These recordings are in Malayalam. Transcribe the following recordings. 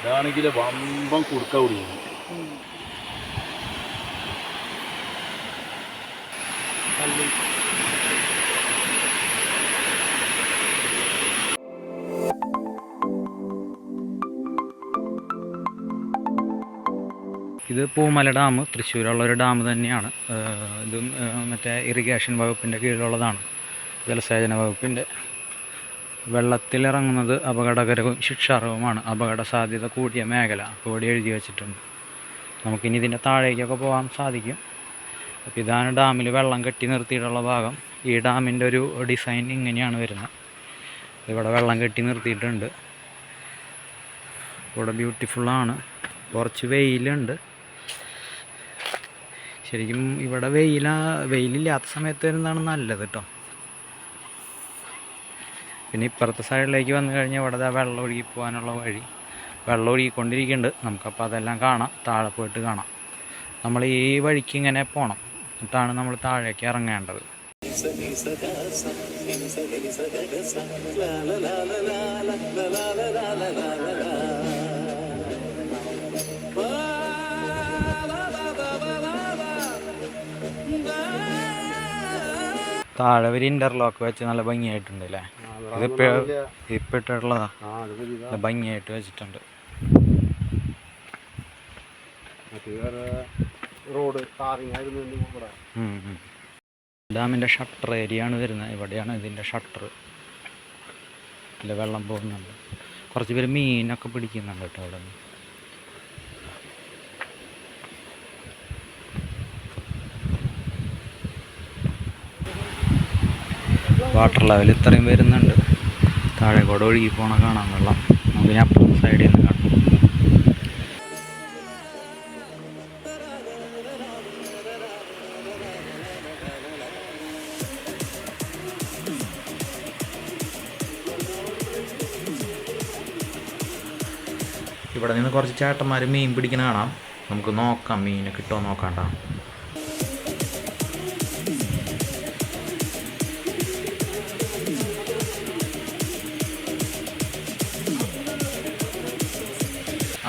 ഇതാണെങ്കിൽ വമ്പം കുടുക്ക ഇത് പൂമല ഡാം തൃശ്ശൂരുള്ള ഒരു ഡാം തന്നെയാണ്. ഇതും മറ്റേ ഇറിഗേഷൻ വകുപ്പിന്റെ കീഴിലുള്ളതാണ്. ജലസേചന വകുപ്പിന്റെ വെള്ളത്തിലിറങ്ങുന്നത് അപകടകരവും ശിക്ഷാർഹവുമാണ്. അപകട സാധ്യത കൂടിയ മേഖല. കോടി എഴുതി വെച്ചിട്ടുണ്ട്. നമുക്കിനി ഇതിന്റെ താഴേക്കൊക്കെ പോകാൻ സാധിക്കും. അപ്പോൾ ഇതാണ് ഡാമിൽ വെള്ളം കെട്ടി നിർത്തിയിട്ടുള്ള ഭാഗം. ഈ ഡാമിന്റെ ഒരു ഡിസൈൻ ഇങ്ങനെയാണ് വരുന്നത്. ഇവിടെ വെള്ളം കെട്ടി നിർത്തിയിട്ടുണ്ട്. ഇവിടെ ബ്യൂട്ടിഫുള്ളാണ് കുറച്ച് വെയിലുണ്ട്. ശരിക്കും ഇവിടെ വെയില വെയിലില്ലാത്ത സമയത്ത് വരുന്നതാണ് നല്ലത് കേട്ടോ. പിന്നെ ഇപ്പുറത്തെ സൈഡിലേക്ക് വന്നു കഴിഞ്ഞാൽ ഇവിടെ വെള്ളം ഒഴുകി പോകാനുള്ള വഴി. വെള്ളം ഒഴുകിക്കൊണ്ടിരിക്കുന്നുണ്ട്. നമുക്കപ്പോൾ അതെല്ലാം കാണാം. താഴെ പോയിട്ട് കാണാം. നമ്മൾ ഈ വഴിക്ക് ഇങ്ങനെ പോകണം എന്നിട്ടാണ് നമ്മൾ താഴേക്ക് ഇറങ്ങേണ്ടത്. താഴെ ഒരു ഇന്റർലോക്ക് വെച്ച് നല്ല ഭംഗിയായിട്ടുണ്ട് അല്ലേ? ഇതിപ്പോ ഇപ്പം ഇട്ടിട്ടുള്ളതാ നല്ല ഭംഗിയായിട്ട് വെച്ചിട്ടുണ്ട്. റോഡ്. ഡാമിന്റെ ഷട്ടർ ഏരിയ ആണ് വരുന്നത്. ഇവിടെയാണ് ഇതിന്റെ ഷട്ടർ. ഇതിൽ വെള്ളം പോകുന്നുണ്ട്. കുറച്ച് പേര് മീനൊക്കെ പിടിക്കുന്നുണ്ട് കേട്ടോ അവിടെ നിന്ന് വാട്ടർ ലെവൽ ഇത്രയും വരുന്നുണ്ട്. താഴെ കൂടെ ഒഴുകി പോണ കാണാൻ വെള്ളം. നമുക്ക് ഞാൻ അപ്പുറം സൈഡിൽ നിന്ന് കാണാം. ഇവിടെ നിന്ന് കുറച്ച് ചേട്ടന്മാർ മീൻ പിടിക്കുന്ന കാണാം. നമുക്ക് നോക്കാം മീനെ കിട്ടുമോ നോക്കാണ്ട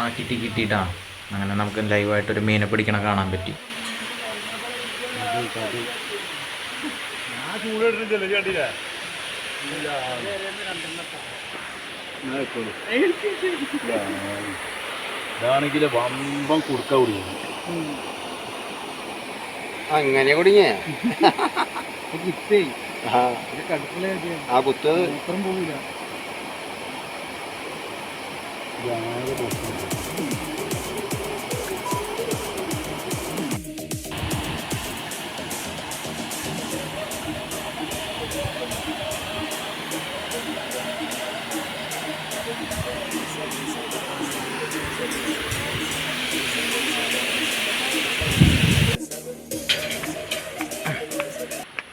ആ കിട്ടി കിട്ടിയിട്ടാണ് അങ്ങനെ നമുക്ക് ലൈവായിട്ടൊരു മീനെ പിടിക്കണ കാണാൻ പറ്റി. ഇതാണെങ്കിൽ വമ്പം കുടുക്ക അങ്ങനെ കുടുങ്ങിയ? ആ. കുത്ത്.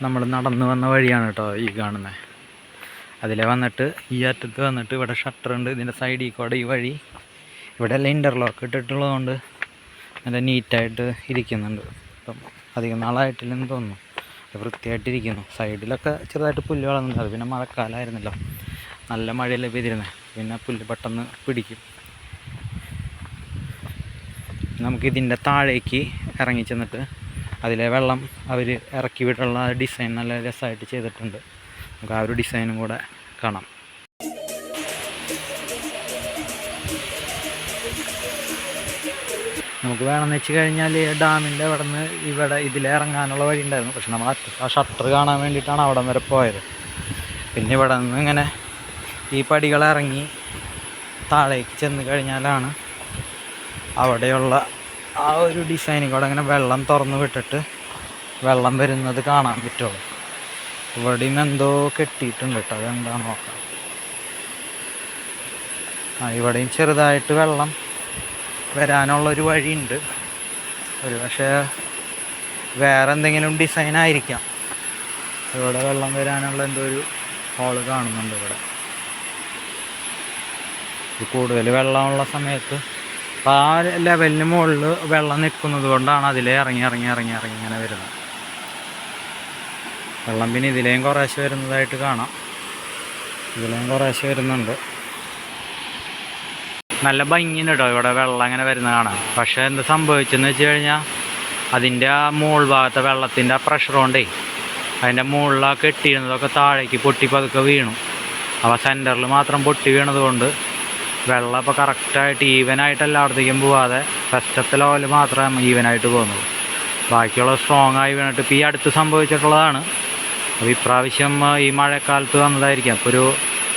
നമ്മൾ നടന്നു വന്ന വഴിയാണ് കേട്ടോ ഈ കാണുന്നത് അതിലെ വന്നിട്ട് ഈ അറ്റത്ത് വന്നിട്ട് ഇവിടെ ഷട്ടർ ഉണ്ട്. ഇതിന്റെ സൈഡിൽ കൂടെ ഈ വഴി ഇവിടെ എല്ലാം ഇന്റർലോക്ക് ഇട്ടിട്ടുള്ളതുകൊണ്ട് നല്ല നീറ്റായിട്ട് ഇരിക്കുന്നുണ്ട്. അപ്പം അധികം നാളായിട്ടില്ലെന്ന് തോന്നുന്നു. വൃത്തിയായിട്ടിരിക്കുന്നു. സൈഡിലൊക്കെ ചെറുതായിട്ട് പുല്ല് വളർന്നുണ്ട് അത് പിന്നെ മഴക്കാലമായിരുന്നല്ലോ നല്ല മഴയല്ലേ പെയ്തിരുന്നത് പിന്നെ പുല്ല് പെട്ടെന്ന് പിടിക്കും. നമുക്കിതിന്റെ താഴേക്ക് ഇറങ്ങി ചെന്നിട്ട് അതിലെ വെള്ളം അവർ ഇറക്കി വിട്ടുള്ള ഡിസൈൻ നല്ല രസമായിട്ട് ചെയ്തിട്ടുണ്ട്. നമുക്ക് ആ ഒരു ഡിസൈനും കൂടെ കാണാം. നമുക്ക് വേണമെന്ന് വെച്ച് കഴിഞ്ഞാൽ ഡാമിന്റെ അവിടെ നിന്ന് ഇവിടെ ഇതിലെ ഇറങ്ങാനുള്ള വഴി ഉണ്ടായിരുന്നു. പക്ഷെ നമ്മൾ ആ ഷട്ടർ കാണാൻ വേണ്ടിയിട്ടാണ് അവിടെ വരെ പോയത്. പിന്നെ ഇവിടെ നിന്ന് ഇങ്ങനെ ഈ പടികൾ ഇറങ്ങി താഴേക്ക് ചെന്ന് കഴിഞ്ഞാലാണ് അവിടെയുള്ള ആ ഒരു ഡിസൈനിൽ കൂടെ അങ്ങനെ വെള്ളം തുറന്ന് വിട്ടിട്ട് വെള്ളം വരുന്നത് കാണാൻ പറ്റുള്ളൂ. ഇവിടെ നിന്ന് എന്തോ കെട്ടിയിട്ടുണ്ട് കേട്ടോ അതെന്താ നോക്കാം. ആ ഇവിടെയും ചെറുതായിട്ട് വെള്ളം വരാനുള്ളൊരു വഴിയുണ്ട്. ഒരു പക്ഷേ വേറെ എന്തെങ്കിലും ഡിസൈൻ ആയിരിക്കാം. ഇവിടെ വെള്ളം വരാനുള്ള എന്തോ ഒരു ഹോൾ കാണുന്നുണ്ട് ഇവിടെ. കൂടുതൽ വെള്ളമുള്ള സമയത്ത് അപ്പോൾ ആ ലെവലിന് മുകളിൽ വെള്ളം നിൽക്കുന്നത് കൊണ്ടാണ് അതിലേ ഇറങ്ങി ഇറങ്ങി ഇറങ്ങി ഇറങ്ങി ഇങ്ങനെ വരുന്നത്. വെള്ളം പിന്നെ ഇതിലേയും കുറേശ്ശെ വരുന്നതായിട്ട് കാണാം. ഇതിലേയും കുറേശ്ശെ വരുന്നുണ്ട്. നല്ല ഭംഗിയുണ്ട് കേട്ടോ ഇവിടെ വെള്ളം അങ്ങനെ വരുന്നത് കാണാം പക്ഷേ എന്താ സംഭവിച്ചെന്ന് വെച്ച് കഴിഞ്ഞാൽ അതിന്റെ ആ മുകൾ ഭാഗത്തെ വെള്ളത്തിന്റെ ആ പ്രഷർ കൊണ്ടേ അതിന്റെ മുകളിലാണ് കെട്ടിയിരുന്നതൊക്കെ താഴേക്ക് പൊട്ടി പതുക്കെ വീണു. അപ്പോൾ സെന്ററിൽ മാത്രം പൊട്ടി വീണത് കൊണ്ട് വെള്ളം ഇപ്പോൾ കറക്റ്റായിട്ട് ഈവനായിട്ട് എല്ലായിടത്തേക്കും പോവാതെ ഫസ്റ്റത്തെ ലെവൽ മാത്രമേ ഈവനായിട്ട് പോകുന്നുള്ളൂ ബാക്കിയുള്ള സ്ട്രോങ് ആയി വീണിട്ട് ഇപ്പോൾ ഈ അടുത്ത് സംഭവിച്ചിട്ടുള്ളതാണ്. അപ്പോൾ ഇപ്രാവശ്യം ഈ മഴക്കാലത്ത് വന്നതായിരിക്കാം. ഇപ്പോൾ ഒരു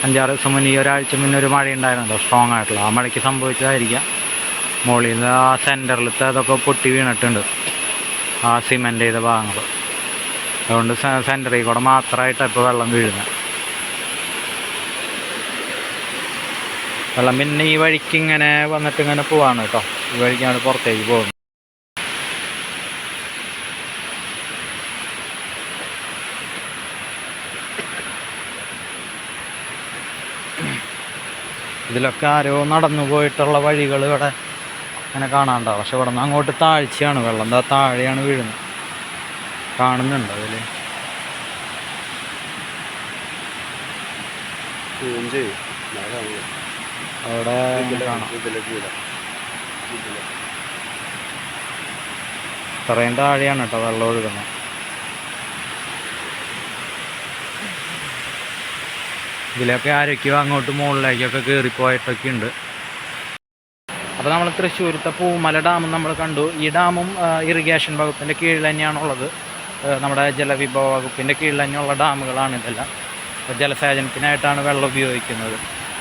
അഞ്ചാറ് ദിവസം മുന്നേ ഈ ഒരാഴ്ച മുന്നേ ഒരു മഴ ഉണ്ടായിരുന്നല്ലോ സ്ട്രോങ് ആയിട്ടുള്ള. ആ മഴയ്ക്ക് സംഭവിച്ചതായിരിക്കാം. മുകളിൽ നിന്ന് ആ സെന്ററിലത്തെ അതൊക്കെ പൊട്ടി വീണിട്ടുണ്ട്. ആ സിമെന്റ് ചെയ്ത ഭാഗങ്ങൾ അതുകൊണ്ട് സെന്ററിൽ കൂടെ മാത്രമായിട്ടാണ് ഇപ്പോൾ വെള്ളം വീഴുന്നത് വെള്ളം പിന്നെ ഈ വഴിക്ക് ഇങ്ങനെ വന്നിട്ട് ഇങ്ങനെ പോവാണ് കേട്ടോ. ഈ വഴിക്ക് വഴിക്കാണ് പുറത്തേക്ക് പോകുന്നു. ഇതിലൊക്കെ ആരോ നടന്നു പോയിട്ടുള്ള വഴികൾ ഇവിടെ അങ്ങനെ കാണാണ്ടാവും പക്ഷെ ഇവിടെ നിന്ന് അങ്ങോട്ട് താഴ്ചയാണ് വെള്ളം. എന്താ താഴെയാണ് വീഴുന്നത്. കാണുന്നുണ്ട് അതിൽ ചെയ്യും. അവിടെ തറയും താഴെയാണ് കേട്ടോ വെള്ളം ഒഴുകുന്നത്. ഇതിലൊക്കെ ആരൊക്കെയോ അങ്ങോട്ട് മുകളിലേക്കൊക്കെ കയറിപ്പോയിട്ടൊക്കെ ഉണ്ട്. അപ്പോൾ നമ്മൾ തൃശ്ശൂരത്തെ പൂമല ഡാമും നമ്മൾ കണ്ടു. ഈ ഡാമും ഇറിഗേഷൻ വകുപ്പിന്റെ കീഴിൽ തന്നെയാണുള്ളത് നമ്മുടെ ജലവിഭവ വകുപ്പിന്റെ കീഴിൽ തന്നെയുള്ള ഡാമുകളാണ് ഇതെല്ലാം. ജലസേചനത്തിനായിട്ടാണ് വെള്ളം ഉപയോഗിക്കുന്നത്.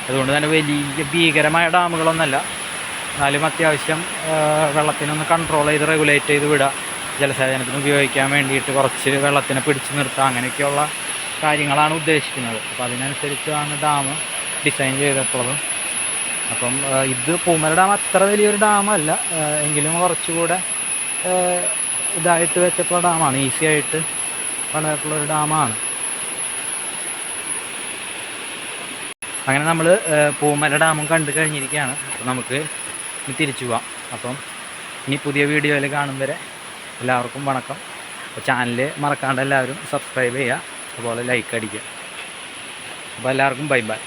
അതുകൊണ്ട് തന്നെ വലിയ ഭീകരമായ ഡാമുകളൊന്നല്ല. എന്നാലും അത്യാവശ്യം വെള്ളത്തിനൊന്ന് കൺട്രോൾ ചെയ്ത് റെഗുലേറ്റ് ചെയ്ത് വിടുക ജലസേചനത്തിന് ഉപയോഗിക്കാൻ വേണ്ടിയിട്ട് കുറച്ച് വെള്ളത്തിനെ പിടിച്ചു നിർത്തുക അങ്ങനെയൊക്കെയുള്ള കാര്യങ്ങളാണ് ഉദ്ദേശിക്കുന്നത്. അപ്പോൾ അതിനനുസരിച്ചാണ് ഡാം ഡിസൈൻ ചെയ്തിട്ടുള്ളത്. അപ്പം ഇത് പൂമല ഡാം അത്ര വലിയൊരു ഡാമല്ല. എങ്കിലും കുറച്ചുകൂടെ ഇതായിട്ട് വെച്ചിട്ടുള്ള ഡാമാണ്. ഈസി ആയിട്ട് പണിതിട്ടുള്ളൊരു ഡാമാണ്. അങ്ങനെ നമ്മൾ പൂമല ഡാമും കണ്ടു കഴിഞ്ഞിരിക്കുകയാണ്. അപ്പോൾ നമുക്ക് ഇനി തിരിച്ചു പോവാം. അപ്പം ഇനി പുതിയ വീഡിയോയിൽ കാണും വരെ എല്ലാവർക്കും വണക്കം. അപ്പോൾ ചാനൽ മറക്കാണ്ട് എല്ലാവരും സബ്സ്ക്രൈബ് ചെയ്യുക. അതുപോലെ ലൈക്ക് അടിക്കുക. അപ്പോൾ എല്ലാവർക്കും ബൈ ബൈ